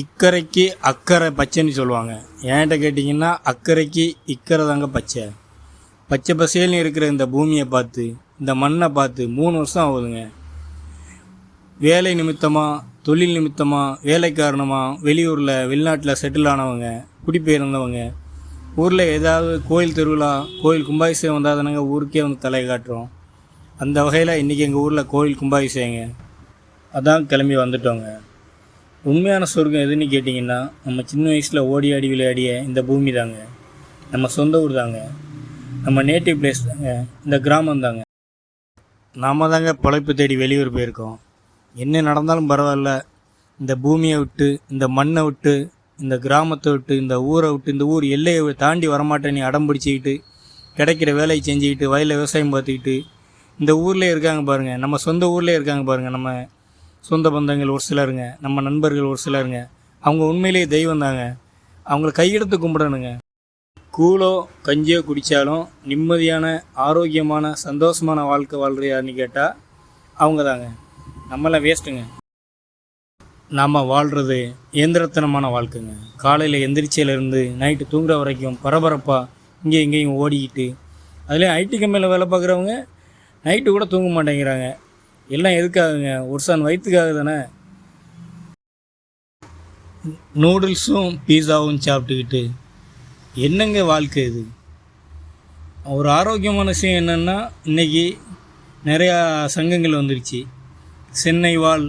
இக்கரைக்கு அக்கறை பச்சைன்னு சொல்லுவாங்க. ஏன்ட்ட கேட்டிங்கன்னா அக்கறைக்கு இக்கரை தாங்க பச்சை. பச்சை பசேல்னு இருக்கிற இந்த பூமியை பார்த்து இந்த மண்ணை பார்த்து மூணு வருஷம் ஆகுதுங்க. வேலை நிமித்தமாக தொழில் நிமித்தமாக வேலை காரணமாக வெளியூரில் வெளிநாட்டில் செட்டில் ஆனவங்க குடிபெயர்ந்தவங்க ஊரில் ஏதாவது கோயில் திருவிழா கோயில் கும்பாபிஷேகம் வந்தால் தானங்க ஊருக்கே வந்து தலை காட்டுறோம். அந்த வகையில் இன்றைக்கி எங்கள் ஊரில் கோயில் கும்பாபிஷேகங்க. அதான் கிளம்பி வந்துட்டோங்க. உண்மையான சொர்க்கம் எதுன்னு கேட்டிங்கன்னா நம்ம சின்ன வயசில் ஓடி ஆடி விளையாடிய இந்த பூமி தாங்க. நம்ம சொந்த ஊர் தாங்க. நம்ம நேட்டிவ் பிளேஸ் தாங்க. இந்த கிராமம் தாங்க. நாம தாங்க பிழைப்பு தேடி வெளியூர் போயிருக்கோம். என்ன நடந்தாலும் பரவாயில்ல. இந்த பூமியை விட்டு இந்த மண்ணை விட்டு இந்த கிராமத்தை விட்டு இந்த ஊரை விட்டு இந்த ஊர் எல்லையை தாண்டி வரமாட்டேன் நீ அடம் பிடிச்சிக்கிட்டு கிடைக்கிற வேலையை செஞ்சுக்கிட்டு வயலில் விவசாயம் பார்த்துக்கிட்டு இந்த ஊர்லேயே இருக்காங்க பாருங்கள் நம்ம சொந்த ஊர்லேயே இருக்காங்க பாருங்கள் நம்ம சொந்த பந்தங்கள் ஒரு சிலருங்க நம்ம நண்பர்கள் ஒரு சிலருங்க. அவங்க உண்மையிலேயே தெய்வம் தாங்க. அவங்கள கையெடுத்து கும்பிடணுங்க. கூழோ கஞ்சியோ குடித்தாலும் நிம்மதியான ஆரோக்கியமான சந்தோஷமான வாழ்க்கை வாழ்றியான்னு கேட்டால் அவங்க தாங்க நம்மளாம் வேஸ்ட்டுங்க நாம் வாழ்கிறது இயந்திரத்தனமான வாழ்க்கைங்க. காலையில் எந்திரிச்சியிலேருந்து நைட்டு தூங்குற வரைக்கும் பரபரப்பாக இங்கே இங்கேயும் ஓடிக்கிட்டு அதுலேயும் ஐடி கம்பெனியில் வேலை பார்க்குறவங்க நைட்டு கூட தூங்க மாட்டேங்கிறாங்க. எல்லாம் எதுக்காகங்க? ஒரு சான் வயிற்றுக்காக தானே? நூடுல்ஸும் பீஸாவும் சாப்பிட்டுக்கிட்டு என்னங்க வாழ்க்கை இது? ஒரு ஆரோக்கியமான விஷயம் என்னென்னா இன்றைக்கி நிறையா சங்கங்கள் வந்துருச்சு சென்னை வாழ்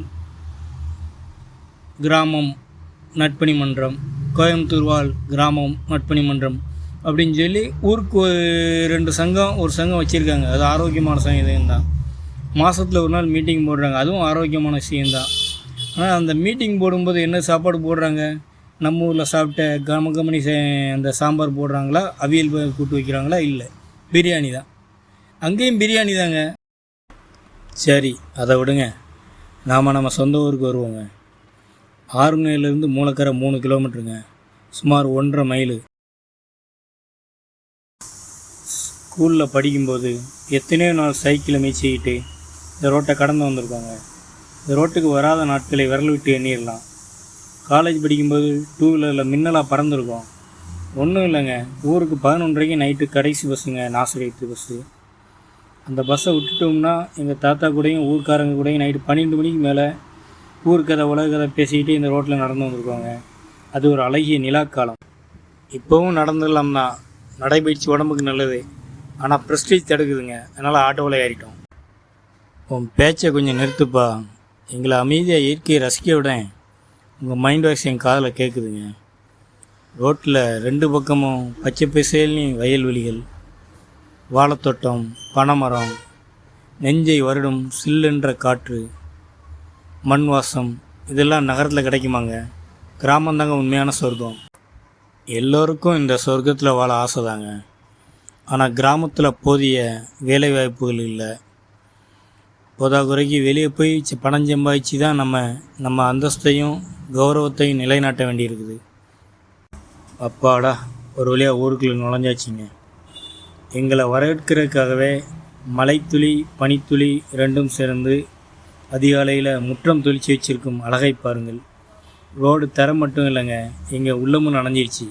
கிராமம் நட்பணி மன்றம் கோயம்புத்தூர் வாழ் கிராமம் நட்பணி மன்றம் அப்படின்னு சொல்லி ஊருக்கு ரெண்டு சங்கம் ஒரு சங்கம் வச்சுருக்காங்க. அது ஆரோக்கியமான சங்கம் தான். மாதத்தில் ஒரு நாள் மீட்டிங் போடுறாங்க. அதுவும் ஆரோக்கியமான விஷயம்தான். ஆனால் அந்த மீட்டிங் போடும்போது என்ன சாப்பாடு போடுறாங்க? நம்ம ஊரில் சாப்பிட்ட கம கமனி சே- அந்த சாம்பார் போடுறாங்களா? அவியல் கூட்டு வைக்கிறாங்களா? இல்லை. பிரியாணி தான். அங்கேயும் பிரியாணி தாங்க. சரி அதை விடுங்க. நாம் நம்ம சொந்த ஊருக்கு வருவோங்க. ஆறுமணிலேருந்து மூலக்கரை மூணு கிலோமீட்டருங்க சுமார் ஒன்றரை மைலு ஸ்கூலில் படிக்கும்போது எத்தனையோ நாள் சைக்கிளை மீச்சிக்கிட்டு இந்த ரோட்டை கடந்து வந்திருக்காங்க. இந்த ரோட்டுக்கு வராத நாட்களை விரல் விட்டு எண்ணிடலாம். காலேஜ் படிக்கும்போது டூ வீலரில் மின்னலாக பறந்துருக்கோம். ஒன்றும் இல்லைங்க. ஊருக்கு பதினொன்றரைக்கு நைட்டு கடைசி பஸ்ஸுங்க நாசரேத்து பஸ்ஸு. அந்த பஸ்ஸை விட்டுட்டோம்னா எங்கள் தாத்தா கூடயும் ஊர்க்காரங்க கூடயும் நைட்டு பன்னெண்டு மணிக்கு மேலே ஊர் கதை உலக கதை பேசிக்கிட்டு இந்த ரோட்டில் நடந்து வந்திருக்கோங்க. அது ஒரு அழகிய நிலாக்காலம் இப்போவும் நடந்துடலாம் தான். நடைபயிற்சி உடம்புக்கு நல்லது. ஆனால் ப்ரெஸ்டீஜ் தடுக்குதுங்க. அதனால் ஆட்டோவில் ஏறிட்டோம். உன் பேச்சை கொஞ்சம் நிறுத்துப்பா. எங்களை அமைதியாக இயற்கையை ரசிக்க விடேன் உங்கள் மைண்ட் வாய்ஸ் என் காதில் கேட்குதுங்க ரோட்டில் ரெண்டு பக்கமும் பச்சை பசேல்னு வயல்வெளிகள் வாழைத்தோட்டம் பனைமரம் நெஞ்சை வருடும் சில்லுன்ற காற்று மண் வாசம் இதெல்லாம் நகரத்தில் கிடைக்குமாங்க. கிராமந்தாங்க உண்மையான சொர்க்கம். எல்லோருக்கும் இந்த சொர்க்கத்தில் வாழ ஆசை தாங்க. ஆனால் கிராமத்தில் போதிய வேலைவாய்ப்புகள் இல்லை. போதாக்குறைக்கு வெளியே போய் பணம் சம்பாதிச்சு தான் நம்ம நம்ம அந்தஸ்தையும் கௌரவத்தையும் நிலைநாட்ட வேண்டியிருக்குது. அப்பாடா ஒரு வழியாக ஊருக்குள்ளே நுழைஞ்சாச்சுங்க. எங்களை வரவேற்கிறதுக்காகவே மலைத்துளி பனித்துளி ரெண்டும் சேர்ந்து அதிகாலையில் முற்றம் துளிச்சு வச்சிருக்கும் அழகை பாருங்கள். ரோடு தரம் மட்டும் இல்லைங்க எங்கள் உள்ளமும் நனைஞ்சிருச்சு.